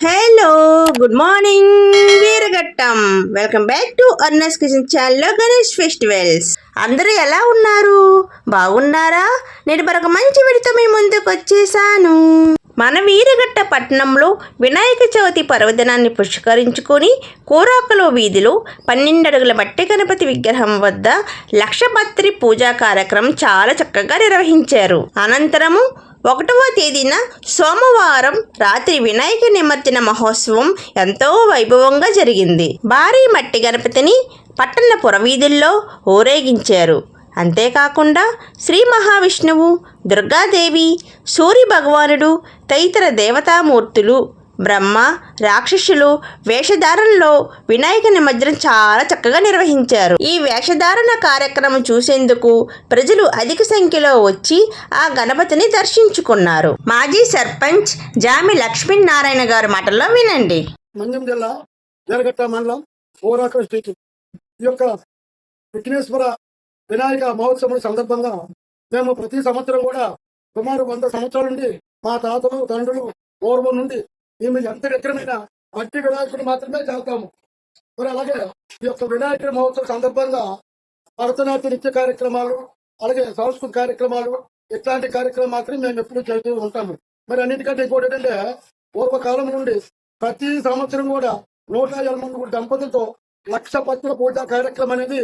Hello good morning Veeraghattam welcome back to అర్నస్ kitchen ఛానల్లో Ganesh festivals అందరూ ఎలా ఉన్నారు? బాగున్నారా? నేను మరొక మంచి విడితో మీ ముందుకు వచ్చేసాను. మన వీరఘట్ట పట్టణంలో వినాయక చవితి పర్వదినాన్ని పుష్కరించుకొని కోరాకలో వీధిలో పన్నెండు అడుగుల మట్టి గణపతి విగ్రహం వద్ద లక్షపత్రి పూజా కార్యక్రమం చాలా చక్కగా నిర్వహించారు. అనంతరము ఒకటవ తేదీన సోమవారం రాత్రి వినాయక నిమజ్జన మహోత్సవం ఎంతో వైభవంగా జరిగింది. భారీ మట్టి గణపతిని పట్టణ పురవీధుల్లో ఊరేగించారు. అంతేకాకుండా శ్రీ మహావిష్ణువు దుర్గాదేవి సూర్య భగవానుడు తదితర దేవతామూర్తులు బ్రహ్మ రాక్షసులు వేషధారణలో వినాయక నిమజ్జనం చాలా చక్కగా నిర్వహించారు. ఈ వేషధారణ కార్యక్రమం చూసేందుకు ప్రజలు అధిక సంఖ్యలో వచ్చి ఆ గణపతిని దర్శించుకున్నారు. మాజీ సర్పంచ్ జామి లక్ష్మీనారాయణ గారి మాటల్లో వినండి. మంజం జిల్లా జరగట్ట మండలం స్ట్రీట్ ఈ యొక్క విఘ్నేశ్వర వినాయక మహోత్సవం సందర్భంగా మేము ప్రతి సంవత్సరం కూడా సుమారు వంద సంవత్సరాల నుండి మా తాతలు తండ్రులు పూర్వం నుండి మేము ఎంత ఎక్కడమైనా మట్టి వినాయకుడు మాత్రమే చేస్తాము. మరి అలాగే ఈ యొక్క వినాయకుడి మహోత్సవం సందర్భంగా భరతనాట్య నృత్య కార్యక్రమాలు అలాగే సంస్కృతి కార్యక్రమాలు ఇట్లాంటి కార్యక్రమాలు మాత్రం మేము ఎప్పుడు చేస్తూ ఉంటాము. మరి అన్నిటికంటే ఇంకోటి ఏంటంటే పూర్వకాలం నుండి ప్రతి సంవత్సరం కూడా నూట ఎనభై దంపతులతో లక్ష పత్రుల పూజ కార్యక్రమం అనేది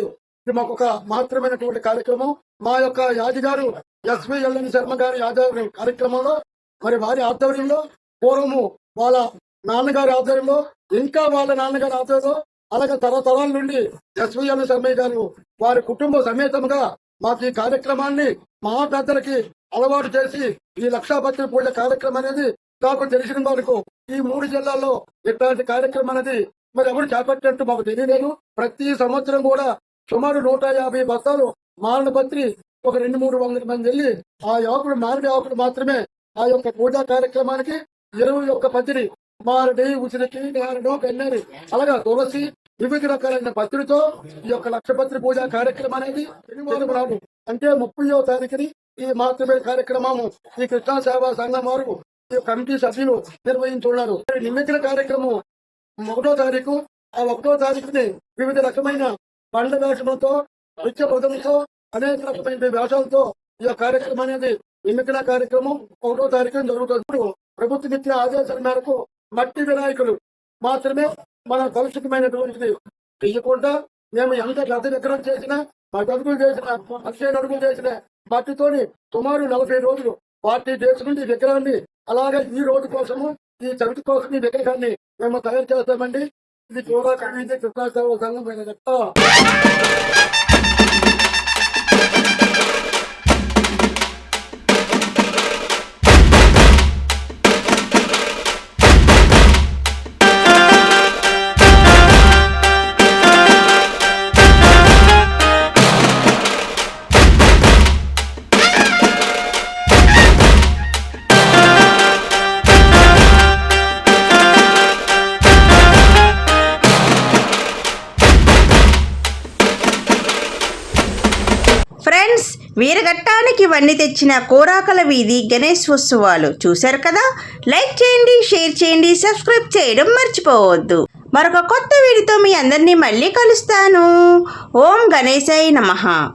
మాకు ఒక మాత్రమైనటువంటి కార్యక్రమం. మా యొక్క యాదిగారు ఎస్వి ఎల్ఎన్ శర్మ గారి యాదవ కార్యక్రమంలో మరి వారి ఆధ్వర్యంలో పూర్వము వాళ్ళ నాన్నగారి ఆధ్వర్యంలో ఇంకా వాళ్ళ నాన్నగారి ఆధ్వర్యంలో అలాగే తరతరాల నుండి ఎస్వి ఎల్ఎన్ గారు వారి కుటుంబ సమేతంగా మాకు ఈ కార్యక్రమాన్ని మా పెద్దలకి అలవాటు చేసి ఈ లక్షాపత్రి పూజ కార్యక్రమం అనేది నాకు తెలిసిన వరకు ఈ మూడు జిల్లాల్లో ఇట్లాంటి కార్యక్రమం అనేది మరి ఎవరు చేపట్టినట్టు మాకు తెలియలేదు. ప్రతి సంవత్సరం కూడా సుమారు నూట యాభై బస్తాలు మారణపత్రి ఒక రెండు మూడు వందల మంది వెళ్ళి ఆ యువకుడు మారడి యువకుడు మాత్రమే ఆ యొక్క పూజా కార్యక్రమానికి ఇరవై ఒక్క పత్రి మారడి ఉసిరికి నారడు కన్నెరి అలాగా తులసి వివిధ రకాలైన పత్రితో ఈ యొక్క లక్షపత్రి పూజా కార్యక్రమం అనేది శనివారం అంటే ముప్పయో తారీఖుని ఈ మాతృమే కార్యక్రమము. ఈ కృష్ణా సేవా సంఘం వారు ఈ కమిటీ సభ్యులు నిర్వహించున్నారు. మరి కార్యక్రమం ఒకటో తారీఖు ఆ ఒకటో తారీఖుని వివిధ రకమైన పండ్ల వేషములతో నృత్య పదములతో అనేక రకమైన వేషాలతో ఈ యొక్క కార్యక్రమం అనేది నిమజ్జన కార్యక్రమం. ఒకటో తారీఖున జరుగుతుంది. ప్రభుత్వ ఇచ్చిన ఆదేశాల మేరకు మట్టి వినాయకులు మాత్రమే మన కలుషితమైనటువంటిది తీయకుండా మేము ఎంత గత విగ్రహం చేసినా పది అడుగులు చేసిన పదిహేను అడుగులు చేసిన మట్టితోని సుమారు నలభై రోజులు పార్టీ చేసుకుంటే ఈ విగ్రహాన్ని అలాగే ఈ రోజు కోసము ఈ చవితి కోసం ఈ విగ్రహాన్ని మేము తయారు చేస్తామండి. ఇది చూడాలి కృష్ణాచార్య సంఘం వీరఘట్టానికి వన్ని తెచ్చిన కోరాకల వీధి గణేష్ ఉత్సవాలు చూశారు కదా? లైక్ చేయండి షేర్ చేయండి సబ్స్క్రైబ్ చేయడం మర్చిపోవద్దు. మరొక కొత్త వీడితో మీ అందరినీ మళ్ళీ కలుస్తాను. ఓం గణేశాయ నమ.